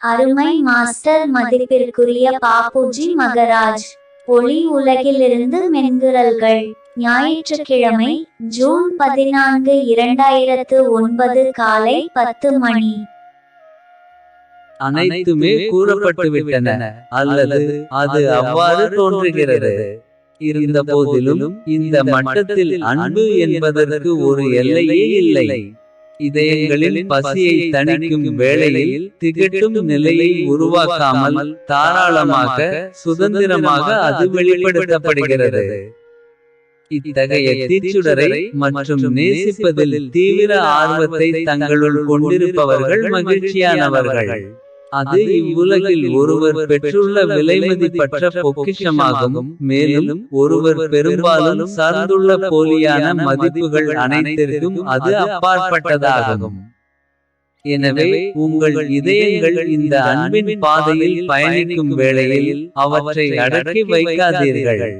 அருமை மாஸ்டர் மதிப்பிற்குரிய பாப்புஜி மகராஜ். ஒளி உலகிலிருந்து மென்குரல்கள். ஞாயிற்றுக்கிழமை ஜூன் பதினான்கு இரண்டாயிரத்து ஒன்பது காலை பத்து மணி. அனைத்துமே கூறப்பட்டுவிட்டன. அல்லது அது அவ்வாறு தோன்றுகிறது. இருந்த போதிலும் இந்த மட்டத்தில் அன்பு என்பதற்கு ஒரு எல்லையே இல்லை. இதயங்களில் பசியை தணிக்கும் வேளையில் திகட்டும் நிலையை உருவாக்காமல் தாராளமாக சுதந்திரமாக அது வெளிப்படுத்தப்படுகிறது. இத்தகைய தீச்சுடரை மற்றும் நேசிப்பதில் தீவிர ஆர்வத்தை தங்களுள் கொண்டிருப்பவர்கள் மகிழ்ச்சியானவர்கள். அது இவ்வுலகில் ஒருவர் பெற்றுள்ள விலைமதிப்பற்ற பொக்கிஷமாகும். மேலும் ஒருவர் பெரும்பாலும் சார்ந்துள்ள போலியான மதிப்புகள் அனைத்திற்கும் அது அப்பாற்பட்டதாகும். எனவே உங்கள் இதயங்கள் இந்த அன்பின் பாதையில் பயணிக்கும் வேளையில் அவற்றை அடக்கி வைக்காதீர்கள்.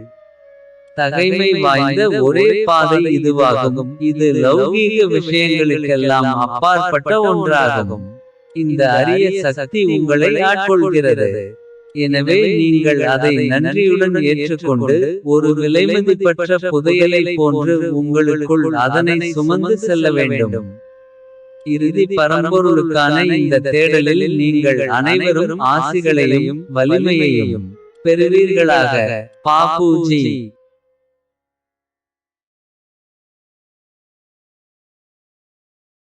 தகைமை வாய்ந்த ஒரே பாதை இதுவாகும். இது லௌகீக விஷயங்களுக்கெல்லாம் அப்பாற்பட்ட ஒன்றாகும். இந்த அரிய சக்தி உங்களை ஆட்கொள்கிறது. எனவே நீங்கள் அதை நன்றியுடன் ஏற்றுக்கொண்டு ஒரு விலைமதிப்பற்ற புதையலை போன்று உங்களுக்குள் அதனை சுமந்து செல்ல வேண்டும். இறுதி பரம்பொருளுக்கான இந்த தேடலில் நீங்கள் அனைவரும் ஆசிகளையும் வலிமையையும் பெறுவீர்களாக. பாபுஜி.